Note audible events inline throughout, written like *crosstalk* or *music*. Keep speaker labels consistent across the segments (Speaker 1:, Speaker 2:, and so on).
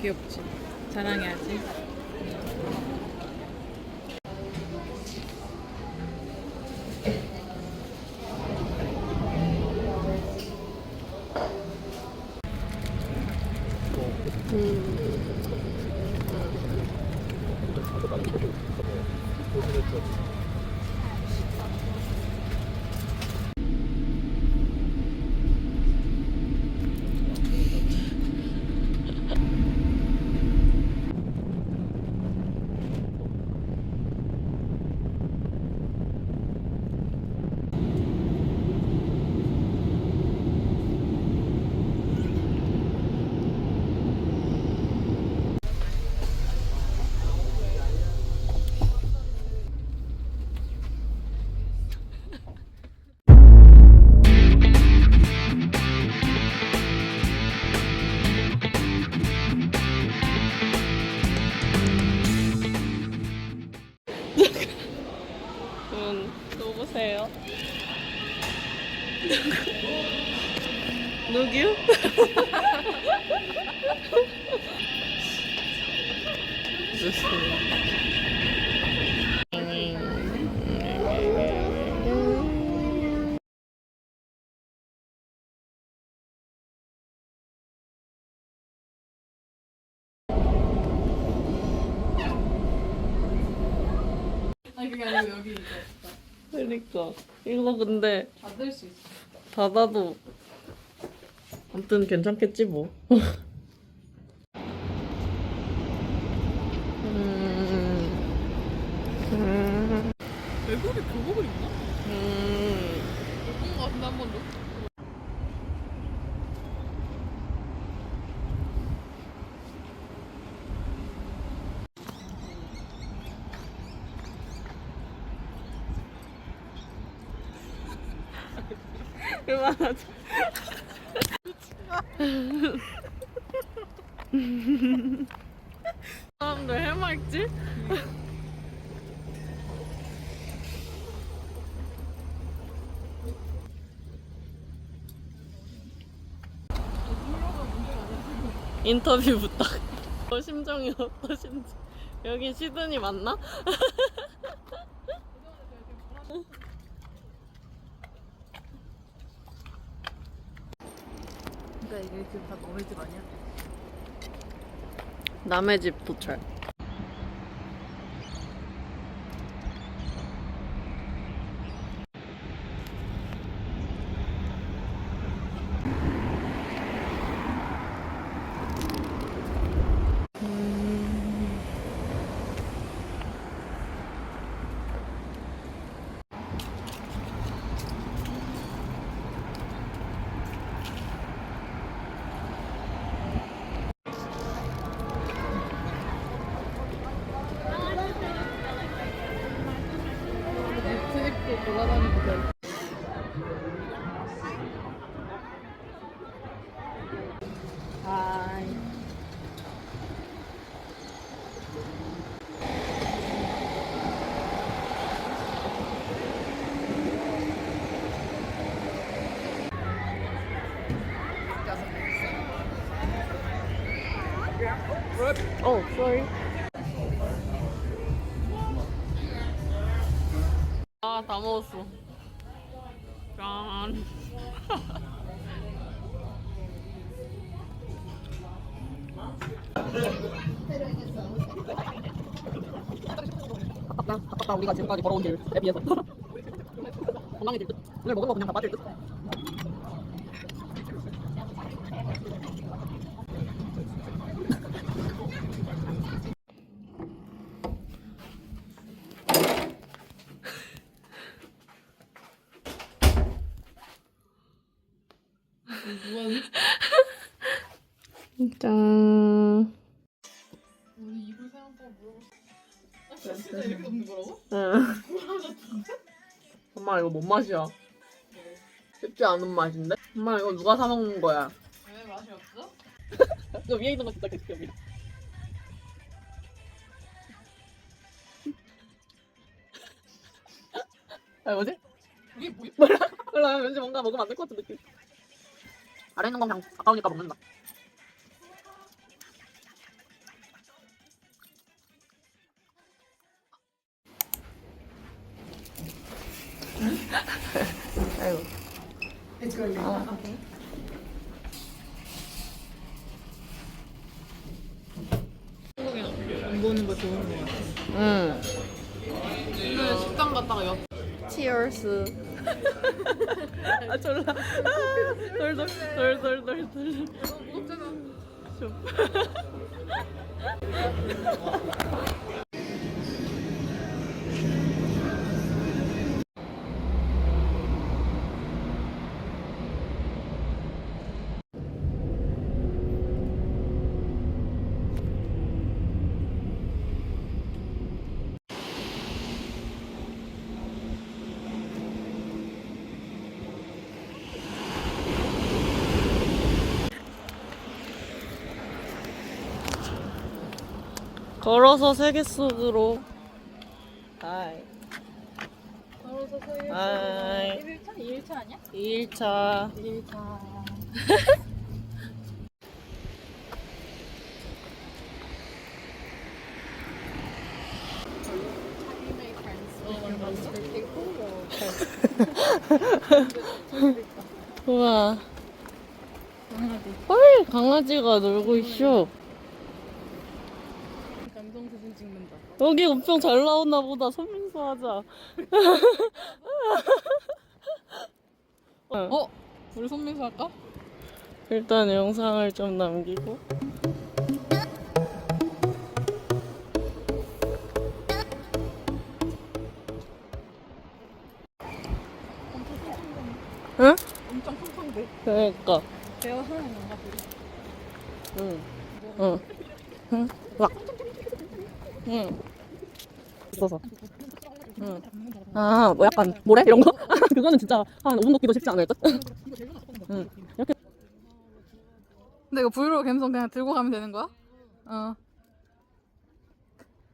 Speaker 1: 귀엽지. 자랑해야지.
Speaker 2: 그게 아니고 여기 이제
Speaker 1: 그러니까 이거 근데
Speaker 2: 닫을 수 있어.
Speaker 1: 닫아도 아무튼 괜찮겠지 뭐. 음,
Speaker 2: 외국에 교복을 입나?
Speaker 1: 음.
Speaker 2: 못본거 같은데 한 번도.
Speaker 1: 그만하자. 사람들 해맑지? 인터뷰 부탁. 어, 심정이 어떠신지. 여기 시드니 맞나? *laughs*
Speaker 2: 이게 지금 다 너네 집 아니야?
Speaker 1: 남의 집 도찰. Sorry. 아, 다 먹었어. 짠.
Speaker 3: 아깝다. 아깝다. 우리가 지금까지 걸어온 길에 비해서. *laughs* 건강해질 듯. 오늘 먹은 거 그냥 다 빠질 듯.
Speaker 2: 누가
Speaker 1: 짠.
Speaker 2: 우리 이불 사용법 물어봤어. 아 진짜 이렇게 없는 거라고?
Speaker 1: 응. 엄마 이거 뭔 맛이야? 쉽지 않은 맛인데? 엄마 이거 누가 사 먹는 거야?
Speaker 2: 왜 맛이 없어? *laughs*
Speaker 1: 이거 위에 있는 거 진짜 개귀엽이. 아 뭐지?
Speaker 2: 이게 뭐야?
Speaker 1: 몰라. 몰라. 왠지 뭔가 먹으면 안 될 것 같은 느낌.
Speaker 3: 아래 있는 건 그냥 아까우니까 먹는다. *laughs*
Speaker 1: 아이고. 돌돌돌돌돌돌.
Speaker 2: 무겁잖아. *laughs*
Speaker 1: 걸어서 세계 속으로. 하이.
Speaker 2: 걸어서 서해.
Speaker 1: 하이.
Speaker 2: 1차? 2일차 아니야?
Speaker 1: 2일차.
Speaker 2: 2일차. *laughs*
Speaker 1: 우와. 헐, 강아지가 놀고 있어.
Speaker 2: 감성 사진 찍는다.
Speaker 1: 여기 엄청 잘 나오나 보다. 손민수 하자. 어,
Speaker 2: 어? 우리 손민수 할까?
Speaker 1: 일단 영상을 좀 남기고. 응?
Speaker 2: 엄청 팡팡대.
Speaker 1: 그러니까.
Speaker 2: 대화 하는 건가 보다.
Speaker 1: 응. 응. 응. 와. 응. 있어서. 응. 아, 뭐 약간 모래 이런 거? *laughs* 그거는 진짜 한 5분 걷기도 쉽지 않을 듯. *laughs* 응. 이렇게
Speaker 2: 근데 이거 브이로그 감성 그냥 들고 가면 되는 거야? 어.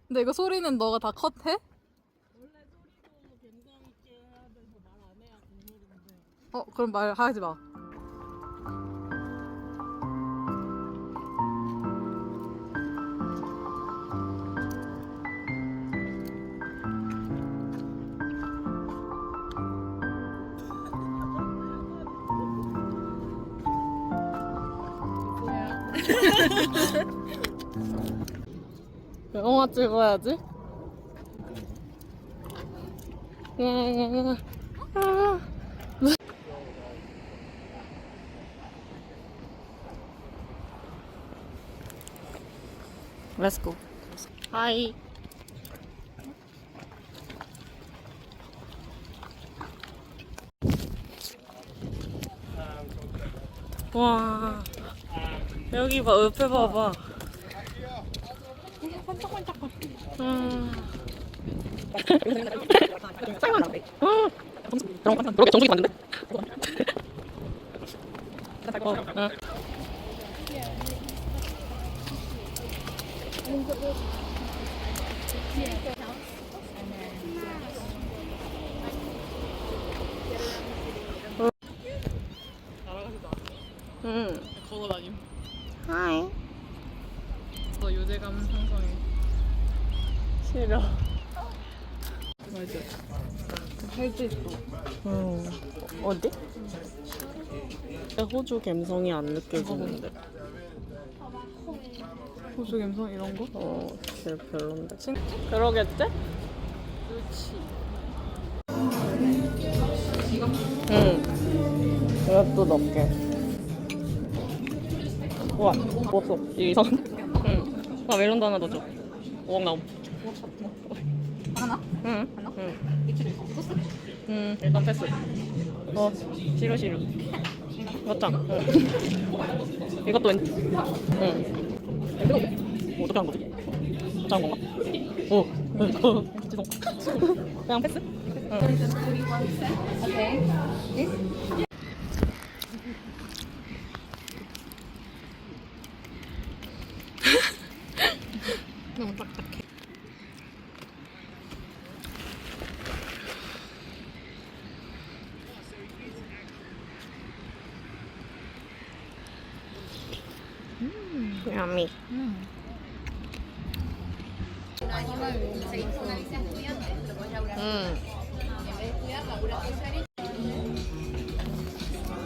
Speaker 2: 근데 이거 소리는 너가 다 컷해? 어, 그럼 말 하지 마. *laughs*
Speaker 1: 영화 찍어야지. 음, 아. Let's go. 하이. 와. 여기 봐, 옆에 봐봐. 음. 정수기 봤는데? 어, 응. 응.
Speaker 2: 걸어 다님.
Speaker 1: 하이.
Speaker 2: 너 유대감 형성해.
Speaker 1: 싫어.
Speaker 2: 맞아. 할때 있어.
Speaker 1: 음. 어디? 호주 감성이 안 느껴지는데.
Speaker 2: 호수 감성 이런 거?
Speaker 1: 어, 제일 별론데. 그러겠지?
Speaker 2: 그렇지.
Speaker 1: 응. 이것도 넣게. 우와, 뭐 없어. 이상. 응. 아, 멜론도 하나 넣어줘. 5억 나옴.
Speaker 2: 하나?
Speaker 1: 응.
Speaker 2: 하나?
Speaker 1: 응. 응, 일단 패스. 어, 싫어, 싫어. 맞짱. 응. 이것도 왠, 응. 뭐 어떻게 한 거지? 어떻게 한 건가? 오, 응, 어, 죄송. *laughs* 그냥 패스? 응.
Speaker 2: 너무
Speaker 1: 야미.
Speaker 2: 음.
Speaker 1: 응.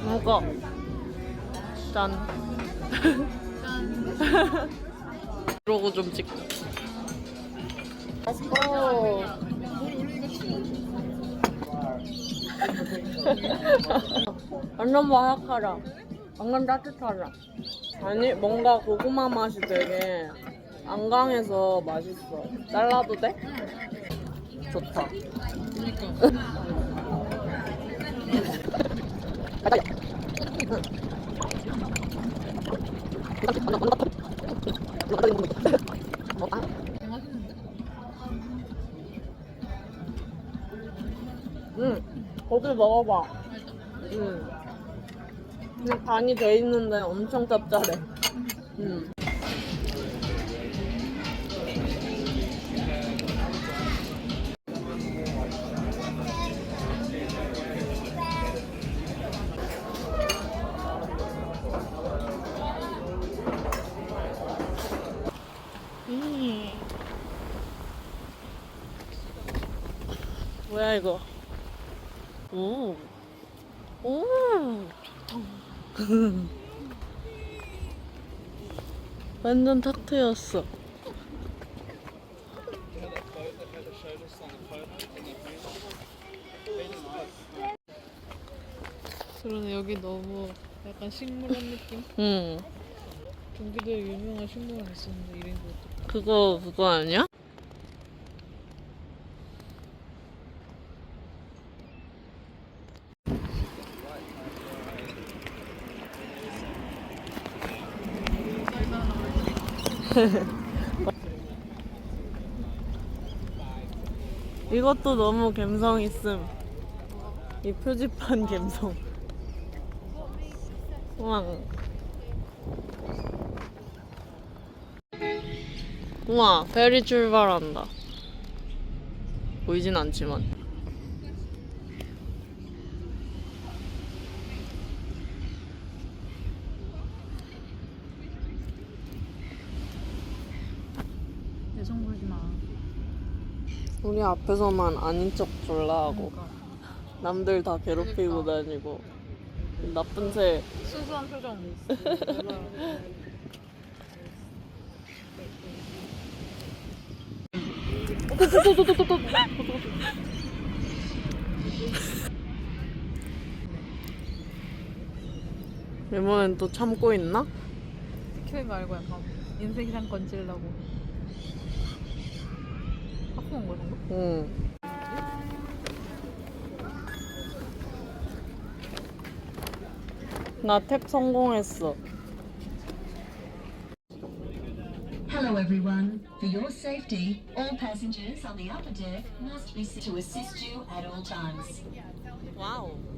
Speaker 1: 먹어. 짠. *laughs* 그러고 좀 찍. 맛있어. 완전 바삭하다. 완전 따뜻하다. 아니, 뭔가 고구마 맛이 되게 안 강해서 맛있어. 잘라도 돼? 좋다. 응, 거기 먹어봐. 응. 그냥 간이 돼 있는데 엄청 짭짤해. 응. 음. 뭐야 이거? 오, 오, 좋다. *laughs* 완전 탁 트였어.
Speaker 2: 그러네 여기 너무 약간 식물원 느낌?
Speaker 1: 응,
Speaker 2: 경기도에 유명한 식물원 있었는데 이름이 뭐지?
Speaker 1: 그거 그거 아니야? *laughs* 이것도 너무 감성 있음. 이 표지판 감성. 우와. 우와, 페리 출발한다. 보이진 않지만.
Speaker 2: 내성 부리지 마.
Speaker 1: 우리 앞에서만 아닌 척 졸라 하고
Speaker 2: 그러니까.
Speaker 1: 남들 다 괴롭히고 다니고 나쁜 새.
Speaker 2: 순수한 표정. *laughs*
Speaker 1: 이번엔 또 참고 있나?
Speaker 2: 거 알고 약간 인생 상 건질라고. 학원 거런 거?
Speaker 1: 응. 나 탭 성공했어.
Speaker 4: Hello everyone. For your safety, all passengers on the upper deck must be to assist you at all times.
Speaker 1: 와우. 어.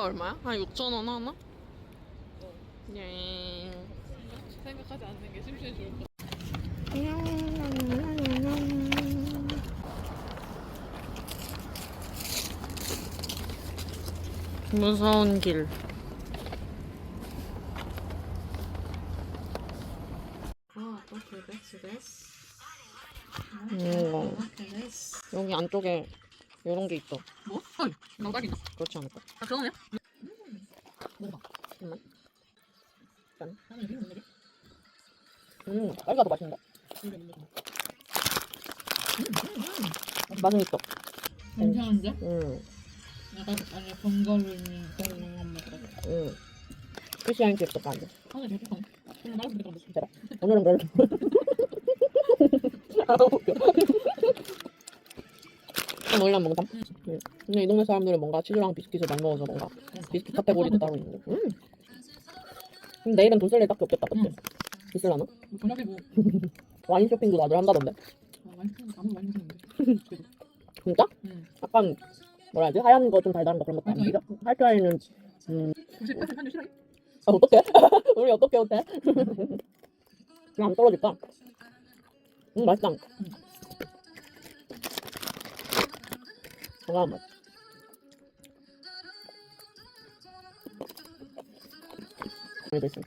Speaker 1: 달러 얼마야? 한 6천 원 하나? 예.
Speaker 2: 생각하지 않는 게 심심해 좋을 것
Speaker 1: 무서운 길.
Speaker 2: 아.
Speaker 1: 음. 여기 안쪽에 이런 게 있어.
Speaker 2: 뭐? 헐, 나가긴다.
Speaker 1: 그렇지 않을까?
Speaker 2: 아, 그러네.
Speaker 1: 잠깐만. 짠.
Speaker 2: 나는 이게 뭔데?
Speaker 1: 음, 빨리가 더 맛있는데. 맛은 있어.
Speaker 2: 괜찮은데?
Speaker 1: 음,
Speaker 2: 약간 안에 번거로운 그런 맛 같아.
Speaker 1: 음. 피시향 칩스 안 돼.
Speaker 2: 하늘 되게 좋네. 그럼 나도 그렇게 먹었어.
Speaker 1: 진짜로. 오늘은 그래도. *laughs* 아, 너무 웃겨. 좀 원래 먹다. 음. 근데 이 동네 사람들은 뭔가 치즈랑 비스킷을 막 넣어서 뭔가 비스킷 카테고리도 따로 있는데. 음, 그럼 내일은 돈 쓸 일 딱히 없겠다, 그치?
Speaker 2: 응.
Speaker 1: 있을라나?
Speaker 2: 뭐 저녁에 뭐 *laughs*
Speaker 1: 와인 쇼핑도 다들 한다던데.
Speaker 2: 아, 많이 쓰는 아무 많이 쓰는데. 그래도.
Speaker 1: 진짜?
Speaker 2: 응.
Speaker 1: 약간, 뭐라 해야지? 하얀 거 좀 달달한 거 그런 것도? 아니죠? 할트아이는, 음,
Speaker 2: 혹시 싫어해?
Speaker 1: 아, 어떡해? *laughs* 우리 어떻게 어때? *laughs* 안 떨어질까? 음, 맛있다. 건
Speaker 2: Tamam mı? Öylesin.